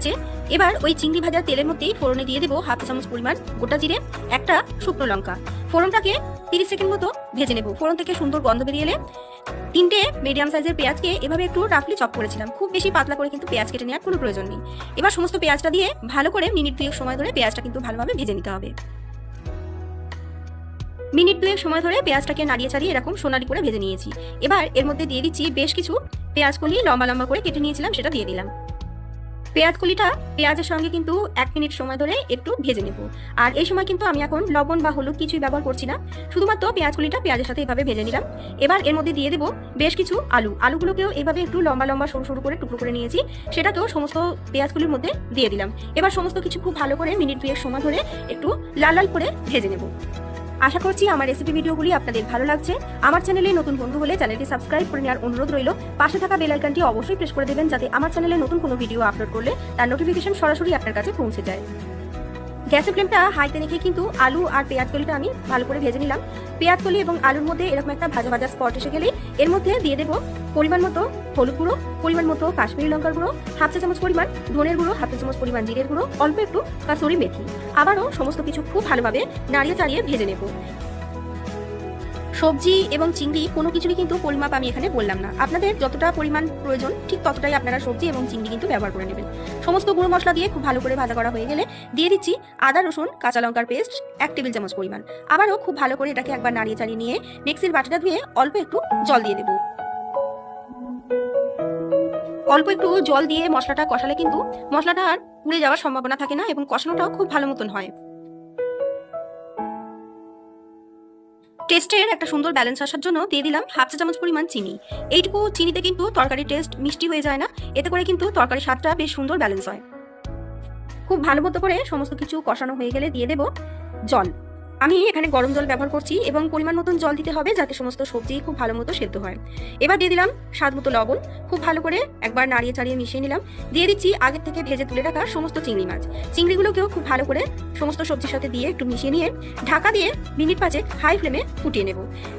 আছে এবার ওই চিংড়ি ভাজার তেলের মধ্যেই ফোড়নে দিয়ে দেবো হাফ চামচ পরিমাণ গোটা জিরে, একটা শুকনো লঙ্কা। ফোড়নটাকে তিরিশ সেকেন্ড মতো ভেজে নেব। ফোড়ন থেকে সুন্দর গন্ধ বেরিয়ে এলে তিনটে মিডিয়াম সাইজের পেঁয়াজকে এভাবে একটু রাফলি চপ করেছিলাম। খুব বেশি পাতলা করে কিন্তু পেঁয়াজ কেটে নেওয়ার কোনো প্রয়োজন নেই। এবার সমস্ত পেঁয়াজটা দিয়ে ভালো করে মিনিট দুয়েক সময় ধরে পেঁয়াজটা কিন্তু ভালোভাবে ভেজে নিতে হবে। মিনিট দুয়েক সময় ধরে পেঁয়াজটাকে নাড়িয়ে চাড়িয়ে এরকম সোনালি করে ভেজে নিয়েছি। এবার এর মধ্যে দিয়ে দিচ্ছি বেশ কিছু পেঁয়াজ কলি লম্বা লম্বা করে কেটে নিয়েছিলাম, সেটা দিয়ে দিলাম। পেঁয়াজ কলিটা পেঁয়াজের সঙ্গে কিন্তু এক মিনিট সময় ধরে একটু ভেজে নেব। আর এই সময় কিন্তু আমি এখন লবণ বা হলুদ কিছুই ব্যবহার করছি না। শুধুমাত্র পেঁয়াজ কলিটা পেঁয়াজের সাথে এভাবে ভেজে নিলাম। এবার এর মধ্যে দিয়ে দেবো বেশ কিছু আলু। আলুগুলোকেও এভাবে একটু লম্বা লম্বা সরু সরু করে টুকরো করে নিয়েছি। সেটাকেও সমস্ত পেঁয়াজগুলির মধ্যে দিয়ে দিলাম। এবার সমস্ত কিছু খুব ভালো করে মিনিট দুয়েক সময় ধরে একটু লাল লাল করে ভেজে নেব। আশা করছি আমার রেসিপি ভিডিওগুলি আপনাদের ভালো লাগছে। আমার চ্যানেলে নতুন বন্ধু হলে চ্যানেলটি সাবস্ক্রাইব করে নেওয়ার অনুরোধ রইল। পাশে থাকা বেল আইকনটি অবশ্যই প্রেস করে দেবেন যাতে আমার চ্যানেলে নতুন কোনো ভিডিও আপলোড করলে তার নোটিফিকেশন সরাসরি আপনার কাছে পৌঁছে যায়। গ্যাসের ফ্লেমটা হাইতে রেখে কিন্তু আলু আর পেঁয়াজ কলিটা আমি ভালো করে ভেজে নিলাম। পেঁয়াজ কলি এবং আলুর মধ্যে এরকম একটা ভাজা ভাজা স্পট এসে গেলে এর মধ্যে দিয়ে দেবো পরিমাণ মতো হলুদ গুঁড়ো, পরিমাণ মতো কাশ্মীরি লঙ্কার গুঁড়ো, হাফ চা চামচ পরিমাণ ধনের গুঁড়ো, হাফ চা চামচ পরিমাণ জিরের গুঁড়ো, অল্প একটু কাসুরি মেথি। আবারও সমস্ত কিছু খুব ভালোভাবে নাড়িয়ে চাড়িয়ে ভেজে নেব। সবজি এবং চিংড়ি কোনো কিছুরই কিন্তু পরিমাপ আমি এখানে বললাম না। আপনাদের যতটা পরিমাণ প্রয়োজন, ঠিক ততটাই আপনারা সবজি এবং চিংড়ি কিন্তু ব্যবহার করে নেবেন। সমস্ত গুঁড়ো মশলা দিয়ে খুব ভালো করে ভাজা করা হয়ে গেলে দিয়ে দিচ্ছি আদা, রসুন, কাঁচা লঙ্কার পেস্ট, এক টেবিল চামচ পরিমাণ। আবারও খুব ভালো করে এটাকে একবার নাড়িয়ে চাড়িয়ে নিয়ে মিক্সির বাটিটা ধুয়ে অল্প একটু জল দিয়ে দেবো। অল্প একটু জল দিয়ে মশলাটা কষালে কিন্তু মশলাটা আর পুড়ে যাওয়ার সম্ভাবনা থাকে না এবং কষানোটাও খুব ভালো মতন হয়। টেস্টের একটা সুন্দর ব্যালেন্স আসার জন্য দিয়ে দিলাম হাফ চা চামচ পরিমাণ চিনি। এইটুকু চিনিতে কিন্তু তরকারির টেস্ট মিষ্টি হয়ে যায় না। এতে করে কিন্তু তরকারির স্বাদটা বেশ সুন্দর ব্যালেন্স হয়। খুব ভালো মতো করে সমস্ত কিছু কষানো হয়ে গেলে দিয়ে দেব জল। আমি এখানে গরম জল ব্যবহার করছি এবং পরিমাণ মতন জল দিতে হবে যাতে সমস্ত সবজি খুব ভালো মতো সেদ্ধ হয়। এবার দিয়ে দিলাম স্বাদ মতো লবণ। খুব ভালো করে একবার নাড়িয়ে চাড়িয়ে মিশিয়ে নিলাম। দিয়ে দিচ্ছি আগের থেকে ভেজে তুলে রাখা সমস্ত চিংড়ি মাছ। চিংড়িগুলোকেও খুব ভালো করে সমস্ত সবজির সাথে দিয়ে একটু মিশিয়ে নিয়ে ঢাকা দিয়ে মিনিট পাঁচেক হাই ফ্লেমে ফুটিয়ে নেব।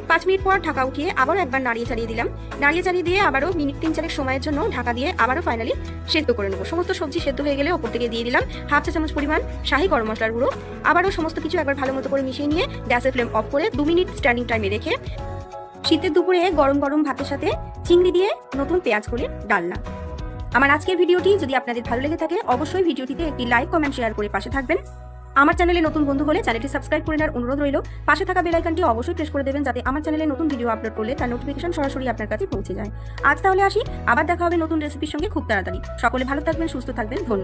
পাঁচ মিনিট পর ঢাকা উঠিয়ে আবারও একবার নাড়িয়ে চালিয়ে দিলাম। নাড়িয়ে চালিয়ে দিয়ে আবারও মিনিট তিন চারেক সময়ের জন্য ঢাকা দিয়ে আবারও ফাইনালি সেদ্ধ করে নেব। সমস্ত সবজি সেদ্ধ হয়ে গেলে ওপর থেকে দিয়ে দিলাম হাফ চা চামচ পরিমাণ শাহি গরম মশলার গুঁড়ো। আবারও সমস্ত কিছু একবার ভালো মতো করে মিশিয়ে নিয়ে গ্যাসের ফ্লেম অফ করে দু মিনিট স্ট্যান্ডিং টাইমে রেখে শীতের দুপুরে গরম গরম ভাতের সাথে চিংড়ি দিয়ে নতুন পেঁয়াজ করে ডালনা। আমার আজকের ভিডিওটি যদি আপনাদের ভালো লেগে থাকে, অবশ্যই ভিডিওটিতে একটি লাইক কমেন্ট শেয়ার করে পাশে থাকবেন। আমার চ্যানেলে নতুন বন্ধু হলে চ্যানেলটি সাবস্ক্রাইব করে নেওয়ার অনুরোধ রইল। পাশে থাকা বেল আইকনটি অবশ্যই প্রেস করে দেবেন যাতে আমার চ্যানেলে নতুন ভিডিও আপলোড করলে তার নোটিফিকেশন সরাসরি আপনার কাছে পৌঁছে যায়। আজ তাহলে আসি, আবার দেখা হবে নতুন রেসিপির সঙ্গে খুব তাড়াতাড়ি। সকলে ভালো থাকবেন, সুস্থ থাকবেন, ধন্যবাদ।